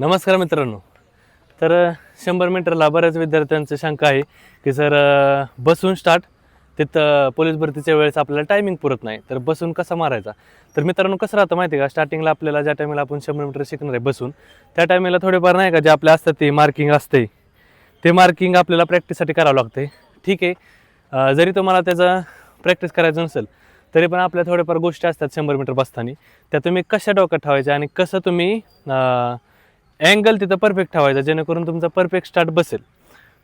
नमस्कार मित्रांनो. तर शंभर मीटरला बऱ्याच विद्यार्थ्यांचं शंका आहे की सर बसून स्टार्ट तिथं पोलीस भरतीच्या वेळेस आपल्याला टायमिंग पुरत नाही. तर बसून कसा मारायचा? तर मित्रांनो कसं राहतं माहिती आहे का? स्टार्टिंगला आपल्याला ज्या टायमिंगला आपण शंभर मीटर शिकणार आहे बसून त्या टायमिंगला थोडेफार नाही का जे आपले असतात ते मार्किंग असते ते मार्किंग आपल्याला प्रॅक्टिससाठी करावं लागते ठीक आहे? जरी तुम्हाला त्याचा प्रॅक्टिस करायचं नसेल तरी पण आपल्या थोड्याफार गोष्टी असतात शंभर मीटर बसताना. त्या तुम्ही कशा डोक्यात ठेवायच्या आणि कसं तुम्ही अँगल तिथं परफेक्ट ठेवायचा जेणेकरून तुमचा परफेक्ट स्टार्ट बसेल.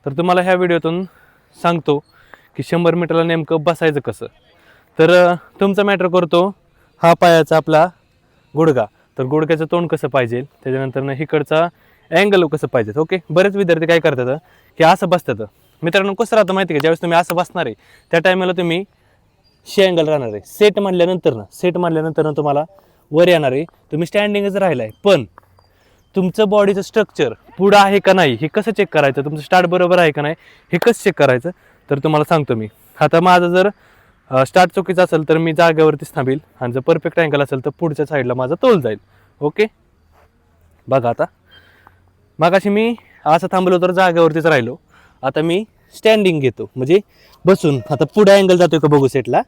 तर तुम्हाला ह्या व्हिडिओतून सांगतो की शंभर मीटरला नेमकं बसायचं कसं. तर तुमचा मॅटर करतो हा पायाचा आपला गुडघा. तर गुडघ्याचं तोंड कसं पाहिजे? त्याच्यानंतर इकडचा अँगल कसं पाहिजे? ओके? बरेच विद्यार्थी काय करतात की असं बसतात. मित्रांनो कसं राहतं माहिती का? ज्यावेळेस तुम्ही असं बसणार आहे त्या टायमाला तुम्ही शे अँगल राहणार आहे. सेट मांडल्यानंतर ना सेट मांडल्यानंतर ना तुम्हाला वर येणार आहे. तुम्ही स्टँडिंगच राहिला आहे पण तुमचं बॉडीचं स्ट्रक्चर पुढं आहे का नाही हे कसं चेक करायचं? तुमचं स्टार्ट बरोबर आहे का नाही हे कसं चेक करायचं? तर तुम्हाला सांगतो मी. आता माझं जर स्टार्ट चुकीचं असेल तर मी जागेवरतीच थांबील. आणि जर परफेक्ट अँगल असेल तर पुढच्या साईडला माझा तोल जाईल. ओके? बघा आता. मगाशी मी असं थांबलो तर जागेवरतीच राहिलो. आता मी स्टँडिंग घेतो. म्हणजे बसून. आता पुढे अँगल जातोय का बघू सेटला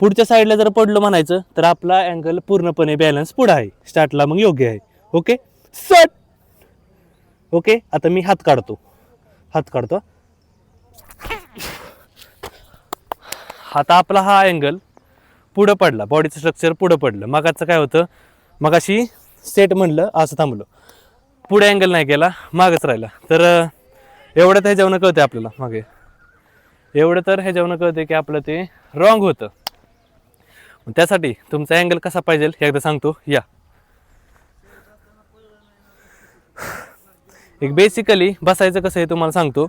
पुढच्या साईडला जर पडलो म्हणायचं तर आपला अँगल पूर्णपणे बॅलन्स पुढं आहे. स्टार्टला मग योग्य आहे. ओके? सट ओके आता मी हात काढतो. हात काढतो. आता आपला हा अँगल पुढं पडला. बॉडीचं स्ट्रक्चर पुढं पडलं. मगाचं काय होतं? मगाशी सेट म्हणलं असं थांबलं. पुढे अँगल नाही केला मागच राहिला. तर एवढं तर ह्याच्यावनं कळते आपल्याला मागे. एवढं तर ह्याच्यावनं कळते की आपलं ते रॉंग होतं. मग त्यासाठी तुमचा अँगल कसा पाहिजे हे एकदा सांगतो. या. एक बेसिकली बसायचं कसं आहे तुम्हाला सांगतो.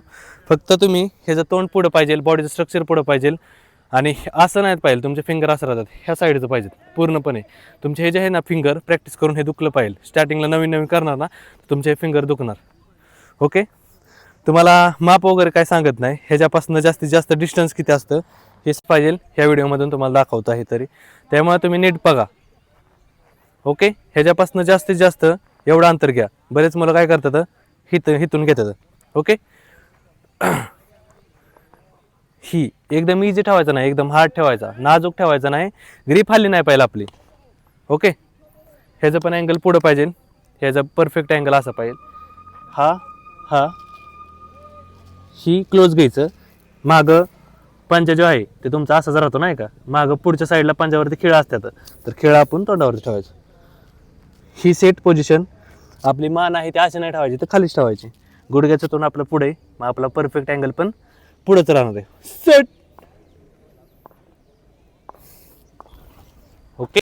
फक्त तुम्ही ह्याचं तोंड पुढं पाहिजे बॉडीचं स्ट्रक्चर पुढं पाहिजे. आणि असं नाहीत पाहिजे तुमचे फिंगर असं राहतात ह्या साईडचं पाहिजे पूर्णपणे. तुमचे हे जे आहे ना फिंगर प्रॅक्टिस करून हे दुखलं पाहिजे. स्टार्टिंगला नवीन नवीन करणार ना तुमचे हे फिंगर दुखणार. ओके तुम्हाला माप वगैरे काय सांगत नाही. ह्याच्यापासून जास्तीत जास्त डिस्टन्स किती असतं हेच पाहिजे. ह्या व्हिडिओमधून तुम्हाला दाखवतो आहे तरी. त्यामुळे तुम्ही नीट बघा. ओके ह्याच्यापासून जास्तीत जास्त एवढं अंतर घ्या. बरेच मुलं काय करतात हित हिथून घेतात. ओके? ही एकदम इझी ठेवायचा नाही एकदम हार्ड ठेवायचा नाजूक ठेवायचा नाही ग्रीप हल्ली नाही पाहिजे आपली. ओके? ह्याचं पण अँगल पुढं पाहिजे. ह्याचा परफेक्ट अँगल असा पाहिजे. हा हा. ही क्लोज घ्यायचं. मागं पंजा जो आहे ते तुमचा असाच राहतो नाही का? मागं पुढच्या साईडला पंजावरती खिळा असतात. तर खिळा आपण तोंडावरती ठेवायचं. ही सेट पोझिशन आपली मान आहे ती अशी नाही ठेवायची तर खालीच ठेवायची. गुडघ्याचं तोंड आपलं पुढे मग आपला परफेक्ट अँगल पण पुढेच राहणार आहे. Set okay